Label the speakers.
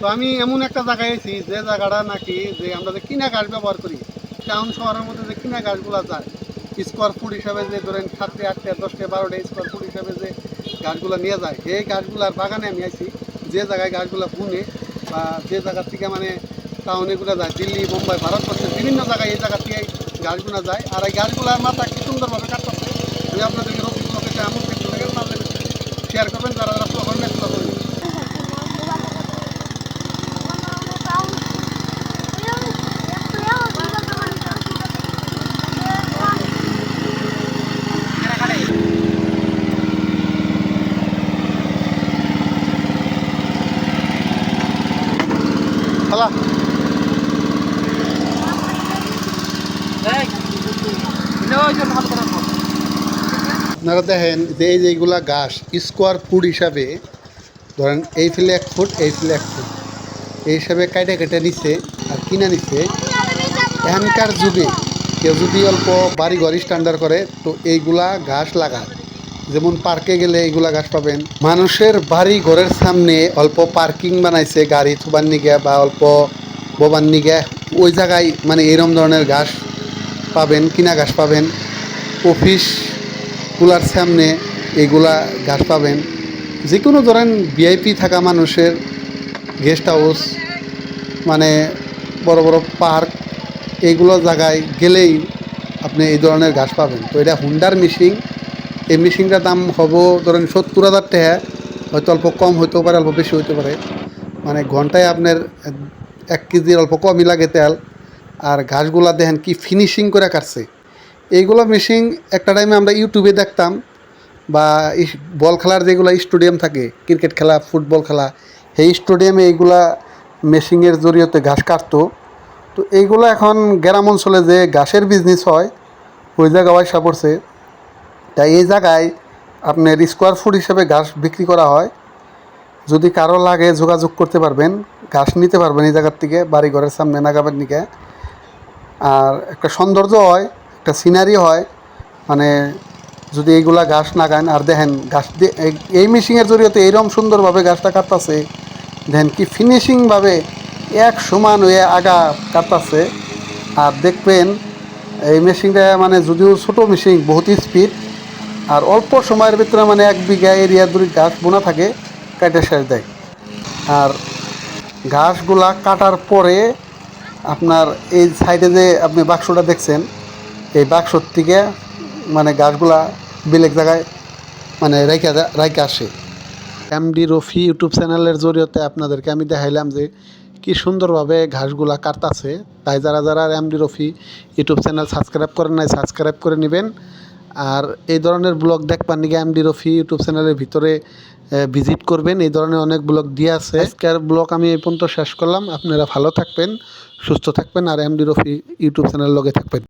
Speaker 1: তো আমি এমন একটা জায়গায় আছি, যে জায়গাটা নাকি যে আমরা যে কিনা গাছ ব্যবহার করি, টাউন শহরের মধ্যে যে কিনা গাছগুলো যায় স্কোয়ার ফুট হিসাবে যে ধরেন সাতটা, আটটা, দশটা, বারোটা স্কোয়ার ফুট হিসাবে যে গাছগুলো নিয়ে যায় এই গাছগুলার বাগানে আমি আছি, যে জায়গায় গাছগুলো বুনে বা যে জায়গার থেকে মানে টাউনেগুলো যায়, দিল্লি, মুম্বাই ভারতবর্ষের বিভিন্ন জায়গায় এই জায়গা থেকে গাছগুলো যায়, আর এই গাছগুলার মাথা কি সুন্দরভাবে কাটতেছে, আমি আপনাদেরকে ব্লকে এমন শেয়ার করবেন, যারা যারা প্রকরণ এগুলো করবেন হলা আপনারা দেখেন যে এই যেগুলা ঘাস, স্কোয়ার ফুট হিসাবে, ধরেন এই ফিলে এক ফুট, এই ফিলে এক ফুট, এই হিসাবে কাইটে কেটে নিচ্ছে আর কিনে নিচ্ছে এখানকার যুগে কেউ যদি অল্প বাড়ি ঘর স্ট্যান্ডার্ড করে, তো এইগুলা ঘাস লাগায়। যেমন পার্কে গেলে এইগুলা গাছ পাবেন। মানুষের বাড়ি ঘরের সামনে অল্প পার্কিং বানাইছে, গাড়ি থুবার নিগে বা অল্প বোবার নিগে, ওই জায়গায় মানে এরম ধরনের ঘাস পাবেন, কিনা ঘাস পাবেন। অফিসগুলার সামনে এগুলা ঘাস পাবেন। যে কোনো ধরেন ভিআইপি থাকা মানুষের গেস্ট হাউস মানে বড় বড় পার্ক এইগুলো জায়গায় গেলেই আপনি এই ধরনের ঘাস পাবেন। তো এটা হুন্ডার মেশিন এই মেশিনটার দাম হব ধরেন সত্তর হাজার টাকা। হয়তো অল্প কম হইতেও পারে, অল্প বেশি হইতে পারে। মানে ঘন্টায় আপনার এক কেজির অল্প কমই লাগে তেল। আর ঘাসগুলা দেখেন কি ফিনিশিং করে কাটছে। এইগুলো মেশিন একটা টাইমে আমরা ইউটিউবে দেখতাম, বা বল খেলার যেগুলো স্টেডিয়াম থাকে ক্রিকেট খেলা ফুটবল খেলা, সেই স্টেডিয়ামে এইগুলা মেশিনের জরিয়তে ঘাস কাটতো। তো এইগুলো এখন গ্রাম অঞ্চলে যে ঘাসের বিজনেস হয়, ওই জায়গায় পড়ছে। তাই এই জায়গায় আপনার স্কোয়ার ফুট হিসেবে ঘাস বিক্রি করা হয়। যদি কারও লাগে যোগাযোগ করতে পারবেন, ঘাস নিতে পারবেন এই জায়গার থেকে বাড়ি ঘরের সামনে, নাগাবের নিকে আর একটা সৌন্দর্য হয়, একটা সিনারি হয় মানে যদি এইগুলা ঘাস লাগান আর দেখেন ঘাস এই- মেশিনের জরিয়তে এইরকম সুন্দরভাবে ঘাসটা কাটতাছে, দেখেন কি ফিনিশিংভাবে এক সমান হয়ে আগা কাটতাছে। আর দেখবেন, এই মেশিনটা মানে যদিও ছোটো মেশিন বহুত স্পিড আর অল্প সময়ের ভিতরে মানে এক বিঘা এরিয়া দূরে গাছ বোনা থাকে কাটে শেষ দেয়। আর ঘাসগুলা কাটার পরে আপনার এই সাইডে যে আপনি বাক্সটা দেখছেন, এই বাক্সর থেকে মানে গাছগুলা বেলেগ জায়গায় মানে রাইখা দে- রাইখা আসে। এমডি রফি ইউটিউব চ্যানেলের জরিয়তে আপনাদেরকে আমি দেখাইলাম যে কি সুন্দরভাবে ঘাসগুলা কাটতাছে। তাই যারা যারা MD Rafi YouTube channel subscribe করেন নাই, সাবস্ক্রাইব করে নেবেন। আর এই ধরনের ব্লগ দেখবার নিগে এমডি রফি ইউটিউব চ্যানেলের ভিতরে ভিজিট করবেন। এই ধরনের অনেক ব্লগ দিয়ে আছে। আজকের ব্লগ আমি এই পর্যন্ত শেষ করলাম। আপনারা ভালো থাকবেন, সুস্থ থাকবেন, আর এমডি রফি ইউটিউব চ্যানেল লগে থাকবেন।